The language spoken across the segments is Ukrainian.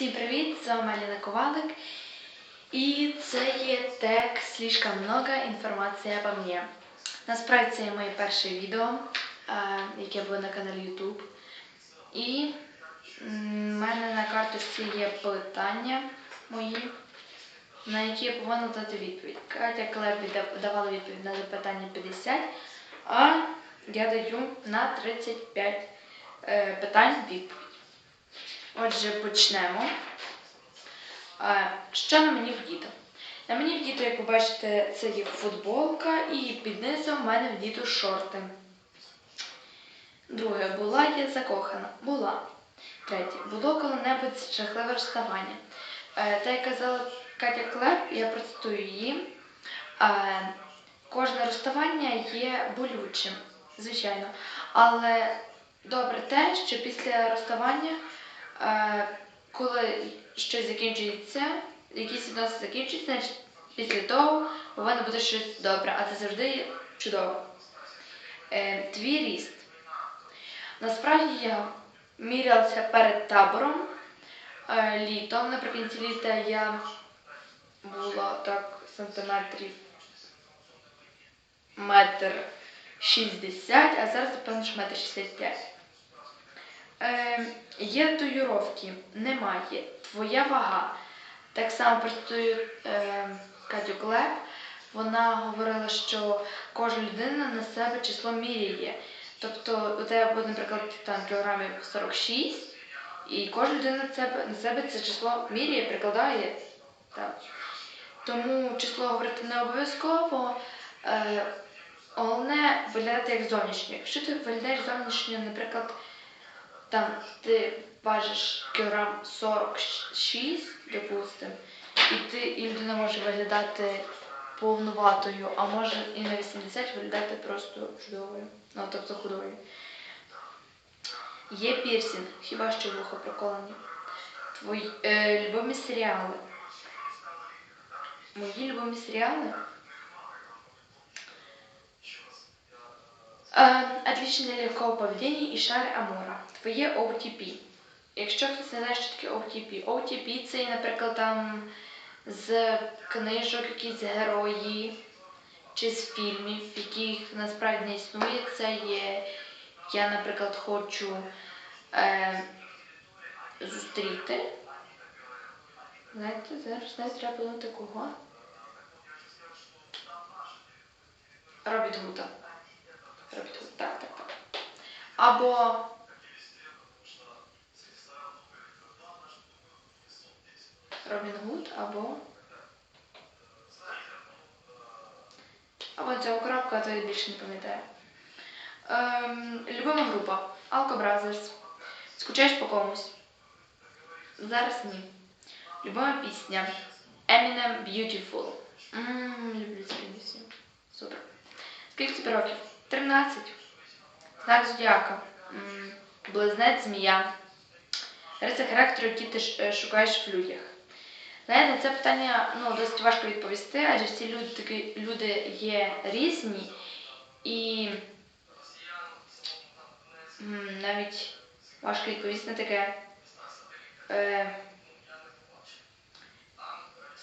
Всім привіт! З вами Аліна Ковалик. І це є тег «Слишком много інформації обо мне». Насправді це є моє перше відео, е, яке буде на каналі YouTube. І в мене на карточці є питання мої, на які я повинна дати відповідь. Катя відда- давала відповідь на запитання 50, а я даю на 35 е, питань відповідь. Отже, почнемо. Що на мені вдіто? На мені вдіто, як ви бачите, це є футболка і під низом в мене вдіто шорти. Друге, була я закохана. Була. Третє, було коли-небудь жахливе розставання. Е, Та як казала Катя Клеп, я процитую її. е, Кожне розставання є болючим, звичайно. Але добре те, що після розставання коли щось закінчується, якісь відносини закінчуються, значить після того повинно бути щось добре, а це завжди чудово. Е, твій ріст. Насправді я мірялася перед табором е, літом. Наприкінці літа я була так сантиметрів метр шістдесят, а зараз напевно що метр шістдесят п'ять. Е, є татуїровки? Немає. Твоя вага. Так само процитую е, Катю Клеп. Вона говорила, що кожна людина на себе число міряє. Тобто у тебе буде, наприклад, там кілограмів 46, і кожна людина на себе, це число міряє, прикладає. Так. Тому число говорити не обов'язково. Е, головне виглядати як зовнішньо. Якщо ти виглядаєш зовнішньо, наприклад, там ти важиш кілограм 46, допустим, і ти і людина може виглядати повнуватою, а може і на 80 виглядати просто чудовою, ну тобто худою. Є пірсінг, хіба що вухо проколені. Твої е, любимі серіали. Мої любимі серіали. Е, Отличие легкого поведения і шар Амора. Твоє OTP. Якщо хтось не знає, що таке OTP. OTP це, наприклад, там з книжок якісь герої чи з фільмів, яких насправді не існує. Це є, я, наприклад, хочу е, зустріти. Знаєте, зараз навіть треба подумати кого. Робіт Гута. Так, так, так. Або Робін Гуд, або. Або цього крапка, то я більше не пам'ятаю. Ем, любима група. Alco Brothers. Скучаєш по комусь? Зараз ні. Любима пісня. Eminem Beautiful. Ммм, люблю цю пісню. Супер. Скільки тобі років? 13. Знак Зодіака. Близнець змія. Риси характеру, які ти е, шукаєш в людях. Знаєте, на це питання ну, досить важко відповісти, адже всі люди, такі, люди є різні і навіть важко відповісти на таке. Е,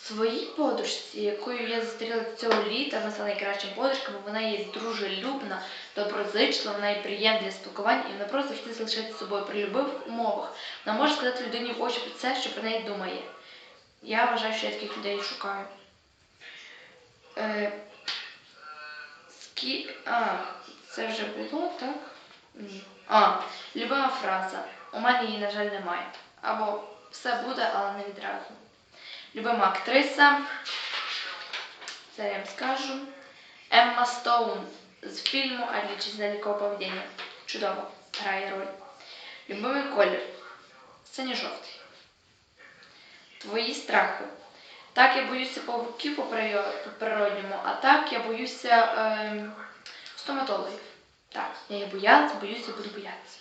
своїй подружці, якою я зустріла цього літа, вона стала найкращим подружкою, вона є дружелюбна, доброзичлива, вона є приємна для спілкування, і вона просто завжди залишається з собою при любих умовах. Вона може сказати людині в очі про це, що про неї думає. Я вважаю, що я таких людей шукаю. Е, скі... А, це вже було, так? Ні. А, любима фраза. У мене її, на жаль, немає. Або все буде, але не відразу. Любима актриса. Це я вам скажу. Емма Стоун з фільму «Отличие далекого поведения». Чудово грає роль. Любимий колір. Синьо-жовтий. Твої страхи. Так, я боюся павуків по природньому, а так я боюся ем, стоматологів. Так, я їх боялась, боюся, буду боятися.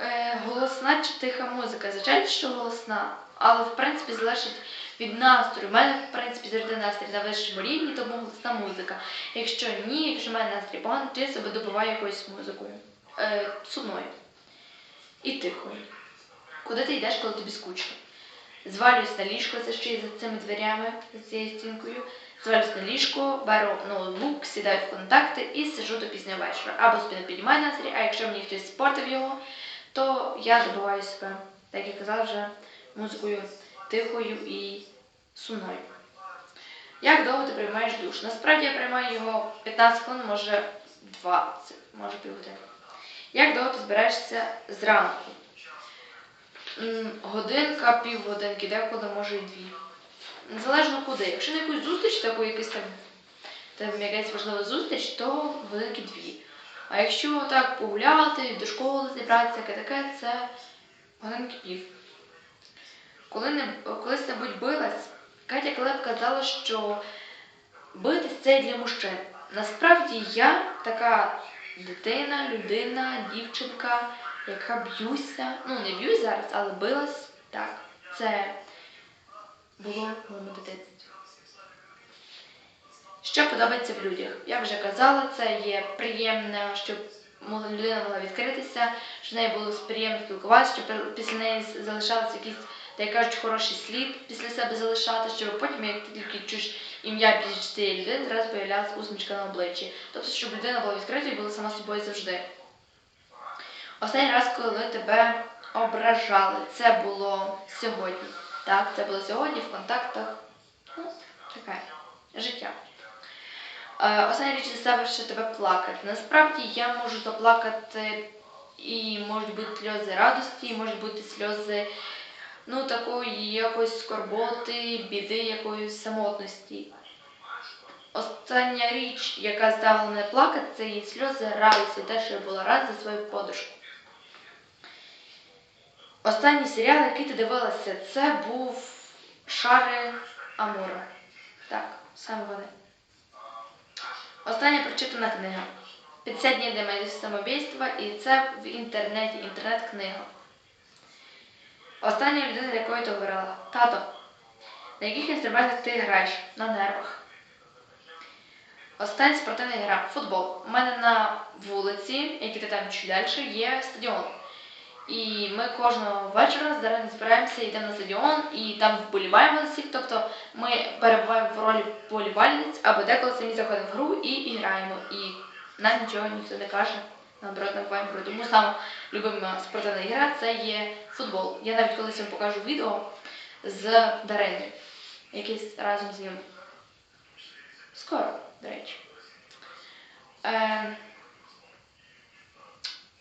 Е, голосна чи тиха музика. Звичайно, що голосна, але в принципі залежить від настрою. У мене, в принципі, завжди настрій на вищому рівні, тому голосна музика. Якщо ні, якщо в мене настрій поганий, то я себе добиваю якоюсь музикою. Е, сумною. І тихою. Куди ти йдеш, коли тобі скучно? Звалююсь на ліжко, це ще й за цими дверями, за цією стінкою. Звалююсь на ліжко, беру ноутбук, сідаю в контакти і сиджу до пізнього вечора. Або собі не піднімаю настрій, а якщо мені хтось спортив його, то я забуваю себе, так як я казала вже, музикою тихою і сумною. Як довго ти приймаєш душ? Насправді я приймаю його 15 хвилин, може 20, може півгодини. Як довго ти збираєшся зранку? Годинка, півгодинки, деколи може і дві. Незалежно куди. Якщо на якусь зустріч, таку якусь там, там якась важлива зустріч, то годинки дві. А якщо так погуляти, до школи зібратися, таке таке, це годинки пів. Коли не, колись небудь билась, Катя Клеп казала, що битись це для мужчин. Насправді я така дитина, людина, дівчинка, яка б'юся. Ну, не б'юсь зараз, але билась так. Це було в моєму дитинстві. Що подобається в людях? Я вже казала, це є приємно, щоб людина могла відкритися, щоб з нею було приємно спілкуватися, щоб після неї залишалися якісь, як кажуть, хороший слід після себе залишати, щоб потім, як ти тільки чуєш ім'я після цієї людини, зразу появлялася усмішка на обличчі. Тобто, щоб людина була відкрита і була сама собою завжди. Останній раз, коли тебе ображали, це було сьогодні. Так, це було сьогодні в контактах. Ну, таке життя. Е, Остання річ заставивши тебе плакати. Насправді я можу заплакати і можуть бути сльози радості, і можуть бути сльози ну, такої якоїсь скорботи, біди, якоїсь самотності. Остання річ, яка заставила мене плакати, це є сльози радості, те, що я була рада за свою подружку. Останній серіал, який ти дивилася, це був Шари Амура. Так, саме вони. Остання прочитана книга. 50 днів для мене самобійства, і це в інтернеті, інтернет-книга. Остання людина, з якою ти говорила. Тато, на яких інструментах ти граєш? На нервах. Остання спортивна гра футбол. У мене на вулиці, які ти там чуть далі, є стадіон. І ми кожного вечора зараз збираємося, йдемо на стадіон і там вболіваємо за всіх. Тобто ми перебуваємо в ролі вболівальниць або деколи самі заходимо в гру і, і граємо. І нам нічого ніхто не каже. Наоборот, гру. Тому саме любима спортивна гра це є футбол. Я навіть колись вам покажу відео з Дариною, якесь разом з ним. Скоро, до речі. Е,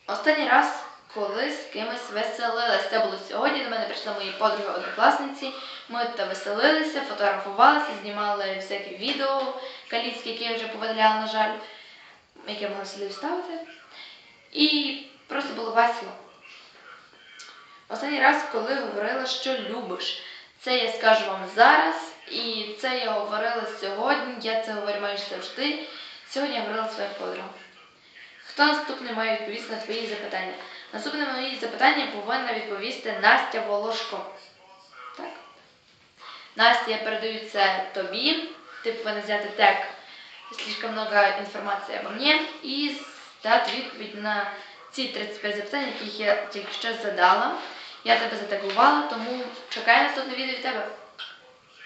Останній раз, коли з кимось веселилась. Це було сьогодні. До мене прийшли мої подруги однокласниці. Ми тут веселилися, фотографувалися, знімали всякі відео каліцькі, які я вже повидаляла, на жаль, які могла сюди вставити. І просто було весело. Останній раз, коли говорила, що любиш. Це я скажу вам зараз, і це я говорила сьогодні, я це говорю майже завжди. Сьогодні я говорила своїм подругам. Хто наступний має відповісти на твої запитання? Наступне на мої запитання повинна відповісти Настя Волошко. Так. Настя, я передаю це тобі. Ти повинна взяти тег слишком много інформації обо мне і дати відповідь на ці 35 запитань, яких я тільки що задала. Я тебе затагувала, тому чекаю наступне відео від тебе.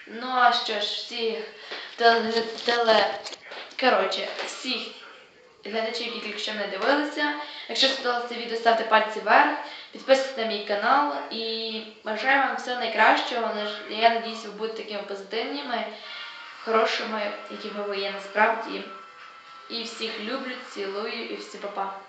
Ну а що ж, всі теле, коротше, всіх глядачів, які тільки що мене дивилися. Якщо сподобалося це відео, ставте пальці вверх, підписуйтесь на мій канал і бажаю вам всього найкращого. Я надіюсь, ви будете такими позитивними, хорошими, якими ви є насправді. І всіх люблю, цілую і всі па-па.